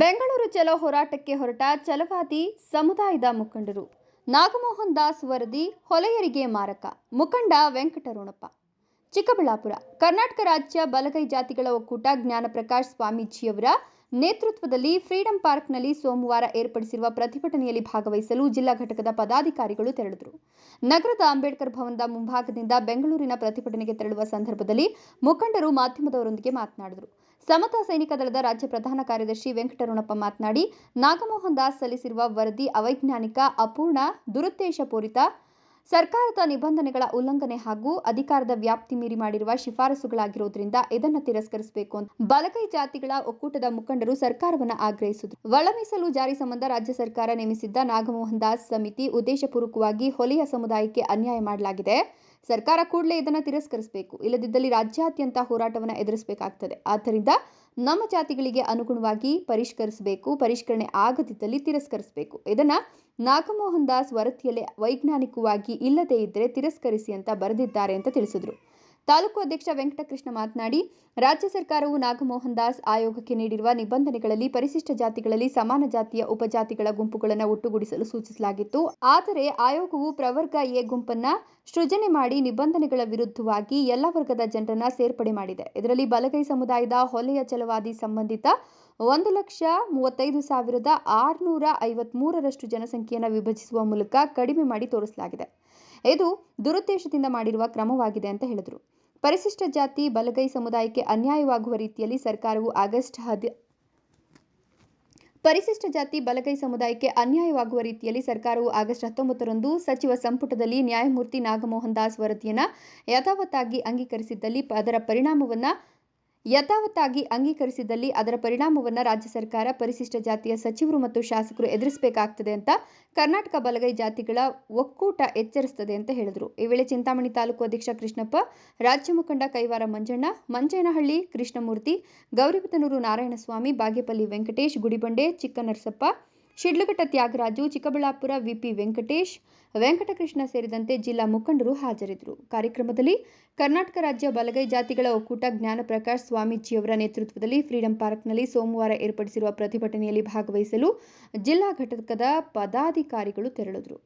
ಬೆಂಗಳೂರು ಚಲೋ ಹೋರಾಟಕ್ಕೆ ಹೊರಟ ಛಲವಾದಿ ಸಮುದಾಯದ ಮುಖಂಡರು. ನಾಗಮೋಹನ್ ದಾಸ್ ವರದಿ ಹೊಲೆಯರಿಗೆ ಮಾರಕ. ಮುಖಂಡ ವೆಂಕಟರಮಣಪ್ಪ ಚಿಕ್ಕಬಳ್ಳಾಪುರ. ಕರ್ನಾಟಕ ರಾಜ್ಯ ಬಲಗೈ ಜಾತಿಗಳ ಒಕ್ಕೂಟ ಜ್ಞಾನಪ್ರಕಾಶ್ ಸ್ವಾಮೀಜಿಯವರ ನೇತೃತ್ವದಲ್ಲಿ ಫ್ರೀಡಂ ಪಾರ್ಕ್ನಲ್ಲಿ ಸೋಮವಾರ ಏರ್ಪಡಿಸಿರುವ ಪ್ರತಿಭಟನೆಯಲ್ಲಿ ಭಾಗವಹಿಸಲು ಜಿಲ್ಲಾ ಘಟಕದ ಪದಾಧಿಕಾರಿಗಳು ತೆರಳಿದರು. ನಗರದ ಅಂಬೇಡ್ಕರ್ ಭವನದ ಮುಂಭಾಗದಿಂದ ಬೆಂಗಳೂರಿನ ಪ್ರತಿಭಟನೆಗೆ ತೆರಳುವ ಸಂದರ್ಭದಲ್ಲಿ ಮುಖಂಡರು ಮಾಧ್ಯಮದವರೊಂದಿಗೆ ಮಾತನಾಡಿದರು. ಸಮತಾ ಸೈನಿಕ ದಳದ ರಾಜ್ಯ ಪ್ರಧಾನ ಕಾರ್ಯದರ್ಶಿ ವೆಂಕಟರಮಣಪ್ಪ ಮಾತನಾಡಿ, ನಾಗಮೋಹನ್ ದಾಸ್ ಸಲ್ಲಿಸಿರುವ ವರದಿ ಅವೈಜ್ಞಾನಿಕ, ಅಪೂರ್ಣ, ದುರುದ್ದೇಶಪೂರಿತ, ಸರ್ಕಾರದ ನಿಬಂಧನೆಗಳ ಉಲ್ಲಂಘನೆ ಹಾಗೂ ಅಧಿಕಾರದ ವ್ಯಾಪ್ತಿ ಮೀರಿ ಮಾಡಿರುವ ಶಿಫಾರಸುಗಳಾಗಿರುವುದರಿಂದ ಇದನ್ನು ತಿರಸ್ಕರಿಸಬೇಕು ಅಂತ. ಬಲಗೈ ಜಾತಿಗಳ ಒಕ್ಕೂಟದ ಮುಖಂಡರು ಸರ್ಕಾರವನ್ನು ಆಗ್ರಹಿಸಿದರು. ಒಳ ಮೀಸಲು ಜಾರಿ ಸಂಬಂಧ ರಾಜ್ಯ ಸರ್ಕಾರ ನೇಮಿಸಿದ್ದ ನಾಗಮೋಹನ್ ದಾಸ್ ಸಮಿತಿ ಉದ್ದೇಶಪೂರ್ವಕವಾಗಿ ಹೊಲೆಯ ಸಮುದಾಯಕ್ಕೆ ಅನ್ಯಾಯ ಮಾಡಲಾಗಿದೆ. ಸರ್ಕಾರ ಕೂಡಲೇ ಇದನ್ನು ತಿರಸ್ಕರಿಸಬೇಕು. ಇಲ್ಲದಿದ್ದಲ್ಲಿ ರಾಜ್ಯಾದ್ಯಂತ ಹೋರಾಟವನ್ನು ಎದುರಿಸಬೇಕಾಗ್ತದೆ. ಆದ್ದರಿಂದ ನಮ್ಮ ಜಾತಿಗಳಿಗೆ ಅನುಗುಣವಾಗಿ ಪರಿಷ್ಕರಿಸಬೇಕು, ಪರಿಷ್ಕರಣೆ ಆಗದಿದ್ದಲ್ಲಿ ತಿರಸ್ಕರಿಸಬೇಕು. ಇದನ್ನ ನಾಗಮೋಹನ್ ದಾಸ್ ವರದಿಯಲ್ಲಿ ವೈಜ್ಞಾನಿಕವಾಗಿ ಇಲ್ಲದೇ ಇದ್ದರೆ ತಿರಸ್ಕರಿಸಿ ಅಂತ ಬರೆದಿದ್ದಾರೆ ಅಂತ ತಿಳಿಸಿದರು. ತಾಲೂಕು ಅಧ್ಯಕ್ಷ ವೆಂಕಟಕೃಷ್ಣ ಮಾತನಾಡಿ, ರಾಜ್ಯ ಸರ್ಕಾರವು ನಾಗಮೋಹನ್ ದಾಸ್ ಆಯೋಗಕ್ಕೆ ನೀಡಿರುವ ನಿಬಂಧನೆಗಳಲ್ಲಿ ಪರಿಶಿಷ್ಟ ಜಾತಿಗಳಲ್ಲಿ ಸಮಾನ ಜಾತಿಯ ಉಪಜಾತಿಗಳ ಗುಂಪುಗಳನ್ನು ಒಟ್ಟುಗೂಡಿಸಲು ಸೂಚಿಸಲಾಗಿತ್ತು. ಆದರೆ ಆಯೋಗವು ಪ್ರವರ್ಗ ಎ ಗುಂಪನ್ನ ಸೃಜನೆ ಮಾಡಿ ನಿಬಂಧನೆಗಳ ವಿರುದ್ಧವಾಗಿ ಎಲ್ಲ ವರ್ಗದ ಜನರನ್ನ ಸೇರ್ಪಡೆ ಮಾಡಿದೆ. ಇದರಲ್ಲಿ ಬಲಗೈ ಸಮುದಾಯದ ಹೊಲೆಯ ಚಲವಾದಿ ಸಂಬಂಧಿತ ಒಂದು ಲಕ್ಷ ಮೂವತ್ತೈದು ಸಾವಿರದ ಆರುನೂರ ಐವತ್ಮೂರರಷ್ಟು ಜನಸಂಖ್ಯೆಯನ್ನು ವಿಭಜಿಸುವ ಮೂಲಕ ಕಡಿಮೆ ಮಾಡಿ ತೋರಿಸಲಾಗಿದೆ. ಇದು ದುರುದ್ದೇಶದಿಂದ ಮಾಡಿರುವ ಕ್ರಮವಾಗಿದೆ ಅಂತ ಹೇಳಿದರು. ಪರಿಶಿಷ್ಟ ಜಾತಿ ಬಲಗೈ ಸಮುದಾಯಕ್ಕೆ ಅನ್ಯಾಯವಾಗುವ ರೀತಿಯಲ್ಲಿ ಸರ್ಕಾರವು ಆಗಸ್ಟ್ ಹದಿ ಪರಿಶಿಷ್ಟ ಜಾತಿ ಬಲಗೈ ಸಮುದಾಯಕ್ಕೆ ಅನ್ಯಾಯವಾಗುವ ರೀತಿಯಲ್ಲಿ ಸರ್ಕಾರವು ಆಗಸ್ಟ್ ಹತ್ತೊಂಬತ್ತರಂದು ಸಚಿವ ಸಂಪುಟದಲ್ಲಿ ನ್ಯಾಯಮೂರ್ತಿ ನಾಗಮೋಹನ್ ದಾಸ್ ವರದಿಯನ್ನು ಯಥಾವತ್ತಾಗಿ ಅಂಗೀಕರಿಸಿದ್ದಲ್ಲಿ ಅದರ ಪರಿಣಾಮವನ್ನು ಯಥಾವತ್ತಾಗಿ ಅಂಗೀಕರಿಸಿದಲ್ಲಿ ಅದರ ಪರಿಣಾಮವನ್ನು ರಾಜ್ಯ ಸರ್ಕಾರ ಪರಿಶಿಷ್ಟ ಜಾತಿಯ ಸಚಿವರು ಮತ್ತು ಶಾಸಕರು ಎದುರಿಸಬೇಕಾಗ್ತದೆ ಅಂತ ಕರ್ನಾಟಕ ಬಲಗೈ ಜಾತಿಗಳ ಒಕ್ಕೂಟ ಎಚ್ಚರಿಸುತ್ತದೆ ಅಂತ ಹೇಳಿದರು. ಈ ವೇಳೆ ಚಿಂತಾಮಣಿ ತಾಲೂಕು ಅಧ್ಯಕ್ಷ ಕೃಷ್ಣಪ್ಪ, ರಾಜ್ಯ ಮುಖಂಡ ಕೈವಾರ ಮಂಜಣ್ಣ, ಮಂಜೇನಹಳ್ಳಿ ಕೃಷ್ಣಮೂರ್ತಿ ಗೌರಿಬಿದನೂರು ನಾರಾಯಣಸ್ವಾಮಿ, ಬಾಗೇಪಲ್ಲಿ ವೆಂಕಟೇಶ್, ಗುಡಿಬಂಡೆ, ಚಿಕ್ಕನರಸಪ್ಪ ಶಿಡ್ಲಘಟ್ಟ ತ್ಯಾಗರಾಜು, ಚಿಕ್ಕಬಳ್ಳಾಪುರ ವಿಪಿ ವೆಂಕಟೇಶ್, ವೆಂಕಟಕೃಷ್ಣ ಸೇರಿದಂತೆ ಜಿಲ್ಲಾ ಮುಖಂಡರು ಹಾಜರಿದ್ದರು. ಕಾರ್ಯಕ್ರಮದಲ್ಲಿ ಕರ್ನಾಟಕ ರಾಜ್ಯ ಬಲಗೈ ಜಾತಿಗಳ ಒಕ್ಕೂಟ ಜ್ಞಾನಪ್ರಕಾಶ್ ಸ್ವಾಮೀಜಿಯವರ ನೇತೃತ್ವದಲ್ಲಿ ಫ್ರೀಡಂ ಪಾರ್ಕ್ನಲ್ಲಿ ಸೋಮವಾರ ಏರ್ಪಡಿಸಿರುವ ಪ್ರತಿಭಟನೆಯಲ್ಲಿ ಭಾಗವಹಿಸಲು ಜಿಲ್ಲಾ ಘಟಕದ ಪದಾಧಿಕಾರಿಗಳು ತೆರಳಿದರು.